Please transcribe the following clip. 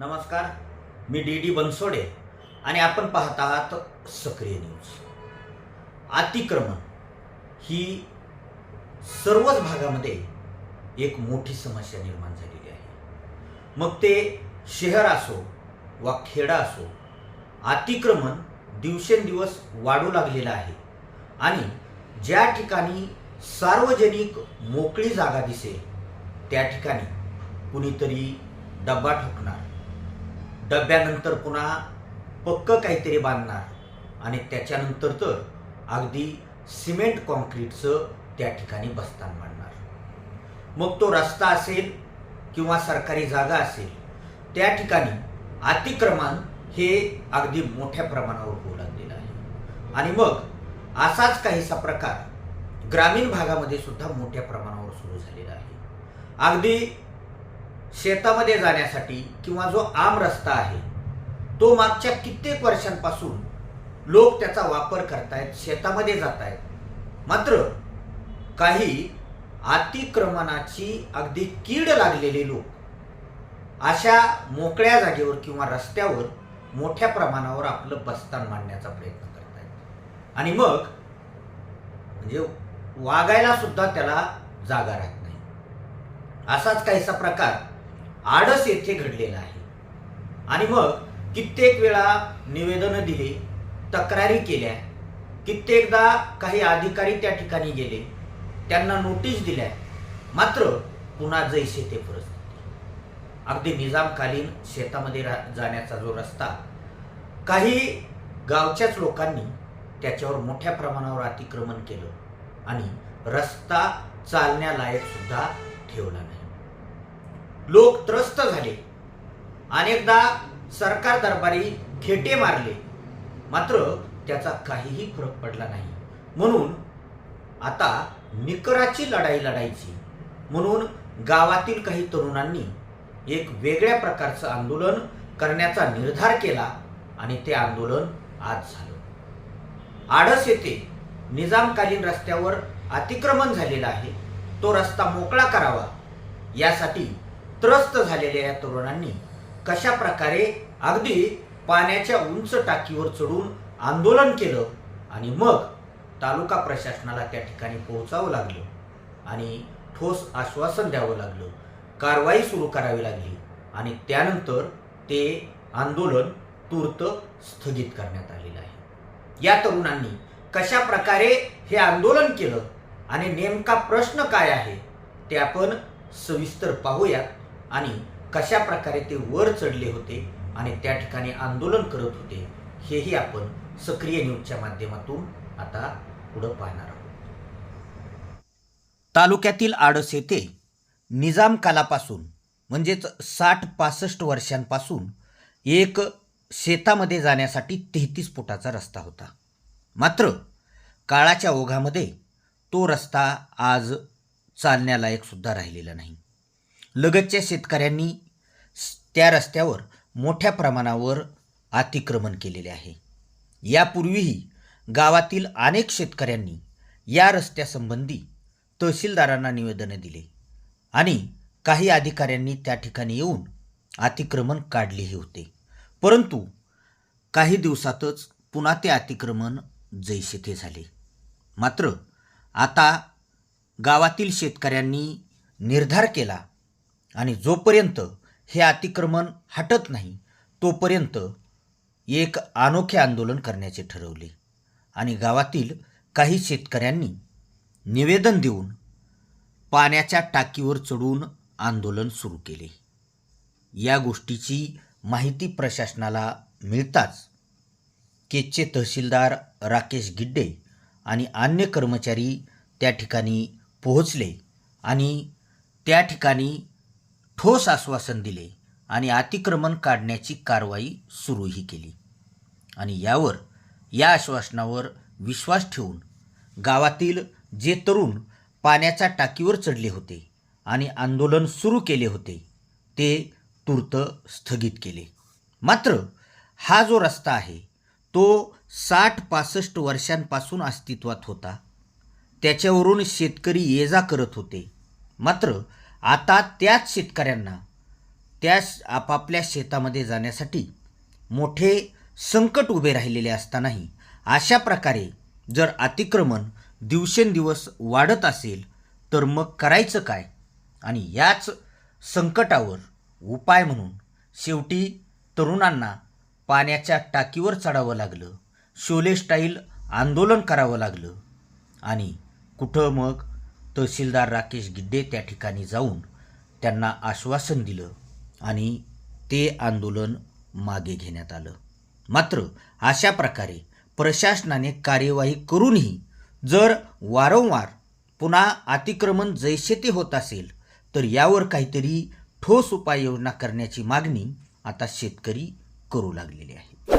नमस्कार मी D D Bansode आणि आपण पाहत आहात सक्रिय न्यूज. अतिक्रमण ही सर्वच भागामध्ये एक मोठी समस्या निर्माण झालेली आहे. मग ते शहर असो वा खेडा असो अतिक्रमण दिवसेंदिवस वाढू लागलेलं आहे आणि ज्या ठिकाणी सार्वजनिक मोकळी जागा दिसेल त्या ठिकाणी कुणीतरी डब्बा ठोकणार. डब्यानंतर पुन्हा पक्क काहीतरी बांधणार आणि त्याच्यानंतर तर अगदी सिमेंट कॉन्क्रीटचं त्या ठिकाणी बस्तान मांडणार मग तो रस्ता असेल किंवा सरकारी जागा असेल त्या ठिकाणी अतिक्रमण हे अगदी मोठ्या प्रमाणावर होऊ लागलेलं आहे. आणि मग असाच काहीसा प्रकार ग्रामीण भागामध्ये सुद्धा मोठ्या प्रमाणावर सुरू झालेला आहे. अगदी शेतामध्ये जाण्यासाठी किंवा जो आम रस्ता आहे तो मागच्या कित्येक वर्षांपासून लोक त्याचा वापर करतायत शेतामध्ये जात आहेत मात्र काही अतिक्रमणाची अगदी कीड लागलेले लोक अशा मोकळ्या जागेवर किंवा रस्त्यावर मोठ्या प्रमाणावर आपलं बस्तान मांडण्याचा प्रयत्न करत आहेत आणि मग म्हणजे वागायला सुद्धा त्याला जागा राहत नाही. असाच काहीसा प्रकार आडस येथे घडलेला आहे. आणि मग कित्येक वेळा निवेदनं दिली तक्रारी केल्या कित्येकदा काही अधिकारी त्या ठिकाणी गेले त्यांना नोटीस दिल्या मात्र पुन्हा जैसे ते परिस्थिती अगदी निजामकालीन शेतामध्ये रा जाण्याचा जो रस्ता काही गावच्याच लोकांनी त्याच्यावर मोठ्या प्रमाणावर अतिक्रमण केलं आणि रस्ता चालण्यालायक सुद्धा ठेवला लोक त्रस्त झाले. अनेकदा सरकार दरबारी खेटे मारले. मात्र त्याचा काहीही फरक पडला नाही. म्हणून आता निकराची लढाई लढायची. म्हणून गावातील काही तरुणांनी एक वेगळ्या प्रकारचं आंदोलन करण्याचा निर्धार केला आणि ते आंदोलन आज झालं. आडस येथे निजामकालीन रस्त्यावर अतिक्रमण झालेलं आहे. तो रस्ता मोकळा करावा. यासाठी त्रस्त झालेल्या या तरुणांनी कशा प्रकारे अगदी पाण्याच्या उंच टाकीवर चढून आंदोलन केलं आणि मग तालुका प्रशासनाला त्या ठिकाणी पोहोचावं लागलं आणि ठोस आश्वासन द्यावं लागलं कारवाई सुरू करावी लागली आणि त्यानंतर ते आंदोलन तूर्त स्थगित करण्यात आलेलं आहे. या तरुणांनी कशा प्रकारे हे आंदोलन केलं आणि नेमका प्रश्न काय आहे ते आपण सविस्तर पाहूयात. आणि कशा प्रकारे ते वर चढले होते आणि त्या ठिकाणी आंदोलन करत होते हेही आपण सक्रिय न्यूजच्या माध्यमातून आता पुढं पाहणार आहोत. तालुक्यातील आडस येथे निजाम कालापासून म्हणजेच साठ पासष्ट वर्षांपासून एक शेतामध्ये जाण्यासाठी तेहतीस फुटाचा रस्ता होता. मात्र काळाच्या ओघामध्ये तो रस्ता आज चालण्यालायकसुद्धा राहिलेला नाही. लगतच्या शेतकऱ्यांनी त्या रस्त्यावर मोठ्या प्रमाणावर अतिक्रमण केलेले आहे. यापूर्वीही गावातील अनेक शेतकऱ्यांनी या रस्त्यासंबंधी तहसीलदारांना निवेदनं दिले आणि काही अधिकाऱ्यांनी त्या ठिकाणी येऊन अतिक्रमण काढलेही होते. परंतु काही दिवसातच पुन्हा ते अतिक्रमण जैसे थे झाले. मात्र आता गावातील शेतकऱ्यांनी निर्धार केला आणि जोपर्यंत हे अतिक्रमण हटत नाही तोपर्यंत एक अनोखे आंदोलन करण्याचे ठरवले. आणि गावातील काही शेतकऱ्यांनी निवेदन देऊन पाण्याच्या टाकीवर चढून आंदोलन सुरू केले. या गोष्टीची माहिती प्रशासनाला मिळताच केचचे तहसीलदार राकेश गिड्डे आणि अन्य कर्मचारी त्या ठिकाणी पोहोचले आणि त्या ठिकाणी ठोस आश्वासन दिले आणि अतिक्रमण काढण्याची कारवाई सुरूही केली. आणि यावर या आश्वासनावर विश्वास ठेवून गावातील जे तरुण पाण्याच्या टाकीवर चढले होते आणि आंदोलन सुरू केले होते ते तूर्त स्थगित केले. मात्र हा जो रस्ता आहे तो साठ पासष्ट वर्षांपासून अस्तित्वात होता. त्याच्यावरून शेतकरी ये जा करत होते. मात्र आता त्याच शेतकऱ्यांना त्या आपापल्या शेतामध्ये जाण्यासाठी मोठे संकट उभे राहिलेले असतानाही अशा प्रकारे जर अतिक्रमण दिवसेंदिवस वाढत असेल तर मग करायचं काय? आणि याच संकटावर उपाय म्हणून शेवटी तरुणांना पाण्याच्या टाकीवर चढावं लागलं शोले स्टाईल आंदोलन करावं लागलं. आणि कुठं मग तहसीलदार राकेश गिड्डे त्या ठिकाणी जाऊन त्यांना आश्वासन दिलं आणि ते आंदोलन मागे घेण्यात आलं. मात्र अशा प्रकारे प्रशासनाने कार्यवाही करूनही जर वारंवार पुन्हा अतिक्रमण जैसे ते होत असेल तर यावर काहीतरी ठोस उपाययोजना करण्याची मागणी आता शेतकरी करू लागलेली आहे